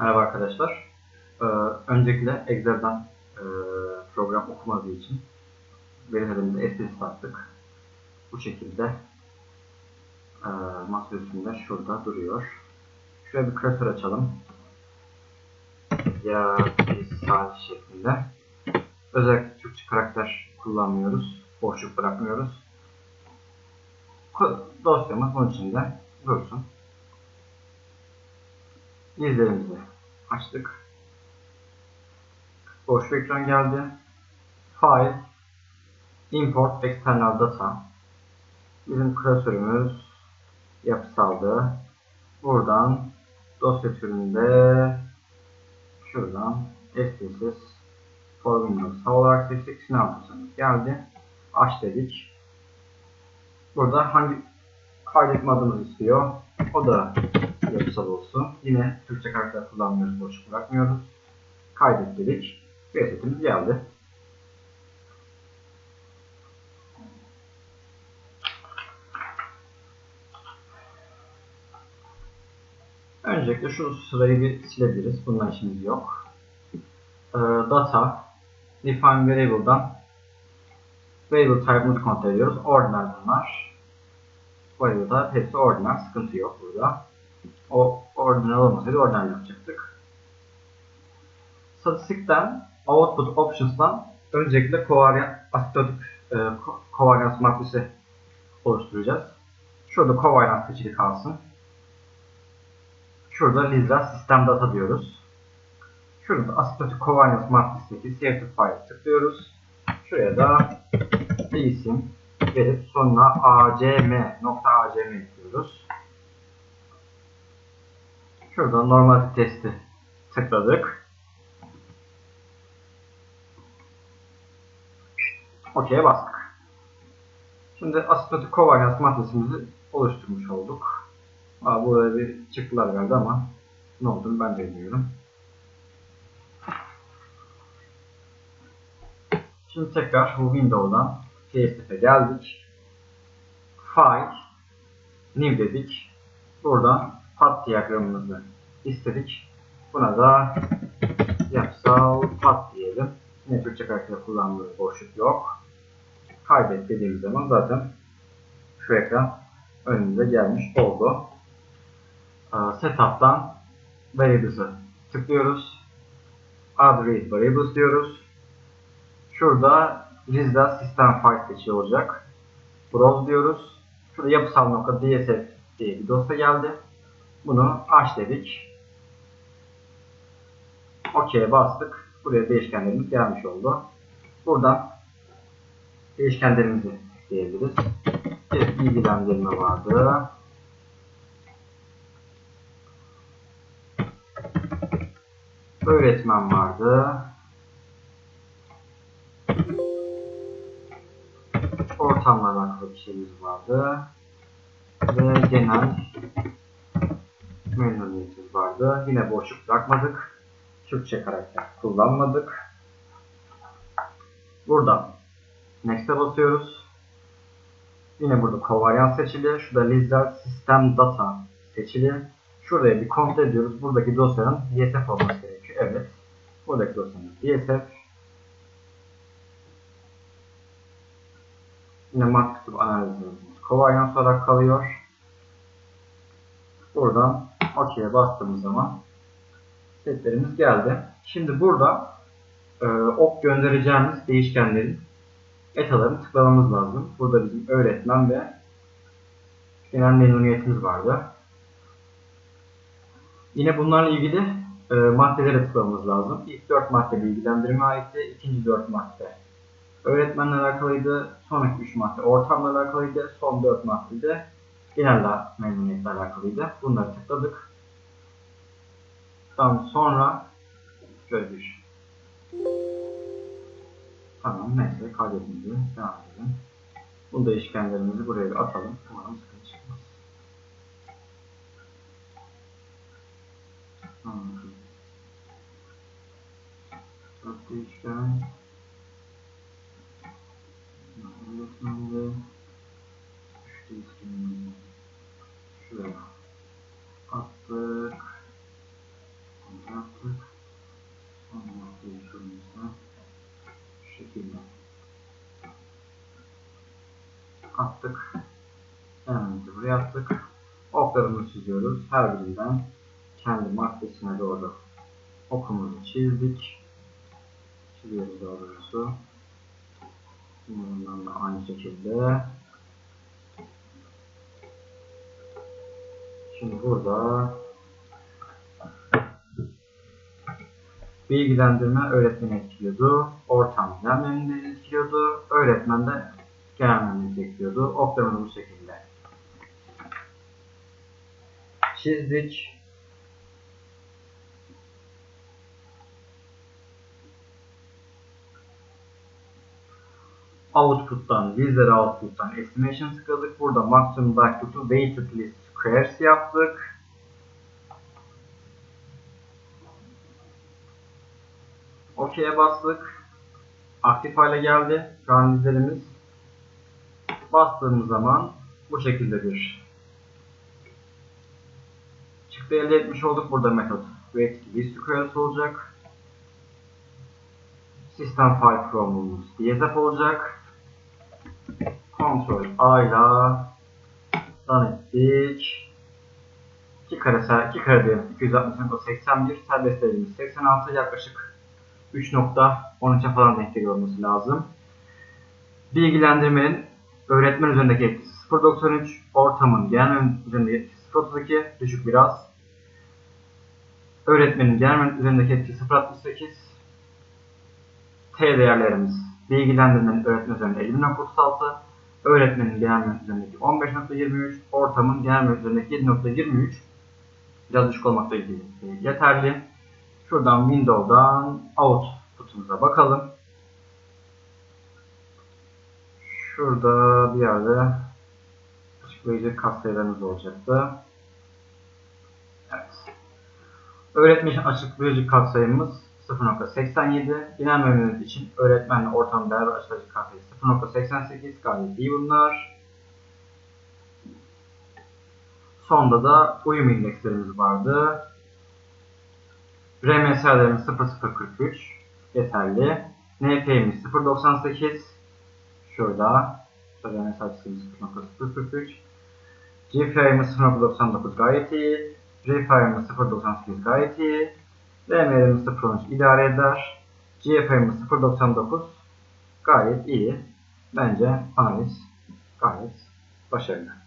Merhaba arkadaşlar. Ee, öncelikle Excel'den e, program okumadığı için verilerimizi esprisi attık. Bu şekilde e, masa üstünde şurada duruyor. Şuraya bir klasör açalım. Ya misal şeklinde. Özellikle Türkçe karakter kullanmıyoruz. Boşluk bırakmıyoruz. Dosyamız bunun içinde dursun. İzlerimizi açtık. Boş bir ekran geldi. File, Import External Data. Bizim klasörümüz yapısaldı. Buradan dosya türünde şuradan SPSS for Windows olarak seçtik. Sınav geldi. Aç dedik. Burada hangi kaydetme adımız istiyor. O da yapısal olsun. Yine Türkçe karakter kullanmıyoruz, boşluk bırakmıyoruz. Kaydet dedik. Resetimiz geldi. Öncelikle şu sırayı bir silebiliriz. Bundan işimiz yok. Ee, data define variable'dan variable type'ımızı kontrol ediyoruz. Ordinal bunlar. Variable'da hepsi ordinal. Sıkıntı yok burada. O ordinal olmasaydı ordinal yapacaktık. Statistikten output options'tan öncelikle kovariant asitotik e, matrisi oluşturacağız. Şurada kovarians seçili kalsın. Şurada Lizra System Data diyoruz. Şurada asitotik kovarians matrisindeki to file tıklıyoruz. Şuraya da isim verip sonuna acm nokta acm ekliyoruz. Şurada normal testi tıkladık. OK'ye bastık. Şimdi asitotik kovarians matrisimizi oluşturmuş olduk. Aa, burada bir çıktılar verdi ama ne olduğunu ben de bilmiyorum. Şimdi tekrar bu Windows'dan CSF'e geldik. File, New dedik. Buradan path diyagramımızı istedik. Buna da yapısal path diyelim. Yine Türkçe karakter kullanmıyoruz, boşluk yok. Kaydet dediğimiz zaman zaten şu ekran önümüze gelmiş oldu. Ee, Setup'tan Variables'ı tıklıyoruz. Add Read Variables diyoruz. Şurada Lizda System File seçili olacak. Browse diyoruz. Şurada yapısal nokta DSF diye bir dosya geldi. Bunu aç dedik. OK'ye bastık. Buraya değişkenlerimiz gelmiş oldu. Buradan değişkenlerimizi ekleyebiliriz. Bir bilgilendirme vardı. Öğretmen vardı. Ortamla alakalı bir şeyimiz vardı. Ve genel memnuniyetimiz vardı. Yine boşluk bırakmadık. Türkçe karakter kullanmadık. Buradan Next'e basıyoruz. Yine burada kovarians seçili. Şurada Lizard System Data seçili. Şuraya bir kontrol ediyoruz. Buradaki dosyanın DSF olması gerekiyor. Evet. Buradaki dosyanın DSF. Yine matkap analizimiz kovarians olarak kalıyor. Buradan OK'ye bastığımız zaman setlerimiz geldi. Şimdi burada e, ok göndereceğimiz değişkenlerin etalarını tıklamamız lazım. Burada bizim öğretmen ve genel memnuniyetimiz vardı. Yine bunlarla ilgili e, maddelere tıklamamız lazım. İlk 4 madde bilgilendirme aitti. İkinci 4 madde öğretmenle alakalıydı. Sonraki 3 madde ortamla alakalıydı. Son 4 madde de genel memnuniyetle alakalıydı. Bunları tıkladık. Tam sonra şöyle bir Tamam neyse kaydetimizi devam edelim. Bu değişkenlerimizi buraya atalım. Umarım sıkıntı çıkmaz. Tamam. Değişken şimdi şu şöyle attık. Sonra attık. Sonra değişkenimizde şu şekilde attık. Elementi buraya attık. Oklarımızı çiziyoruz. Her birinden kendi maddesine doğru okumunu çizdik. Çiziyoruz daha doğrusu. Bundan da aynı şekilde. Şimdi burada bilgilendirme öğretmeni etkiliyordu. Ortam genel mühendisliği etkiliyordu. Öğretmen de mühendisliği etkiliyordu. Oklarımız bu şekilde. Çizdik. Output'tan, bizlere output'tan estimation tıkladık. Burada maximum likelihood'u weighted list squares yaptık. OK'ye bastık. Aktif hale geldi. Şu an bizlerimiz bastığımız zaman bu şekilde bir çıktı elde etmiş olduk. Burada metot weighted list squares olacak. System file from'umuz DSF olacak. Ctrl A ile run ettik. 2 kare, ser- 2 kare diyelim. 260 81 serbest değerimiz 86 yaklaşık 3.13'e falan denk geliyor olması lazım. Bilgilendirmenin öğretmen üzerindeki etkisi 0.93, ortamın genel üzerindeki etkisi 0.32, düşük biraz. Öğretmenin genel üzerindeki etkisi 0.68, T değerlerimiz bilgilendirmenin öğretmen üzerinde 50.36, öğretmenin genel üzerindeki 15.23, ortamın genel üzerindeki 7.23 biraz düşük olmakla ilgili yeterli. Şuradan Windows'dan Output'umuza bakalım. Şurada bir yerde açıklayıcı katsayılarımız olacaktı. Evet. Öğretmen için açıklayıcı katsayımız 0.87. Genel mühendislik için öğretmenle ortam değer ve katsayı 0.88. Gayet iyi bunlar. Sonda da uyum indekslerimiz vardı. RMS'lerimiz 0043 yeterli. NP'miz 0.98 şurada. Şurada RMS açısımız 0.043 GPI'miz 0.99 gayet iyi. RFI'miz 0.98 gayet iyi. RMR'imiz 0.13 idare eder. GFI'miz 0.99 gayet iyi. Bence analiz gayet başarılı.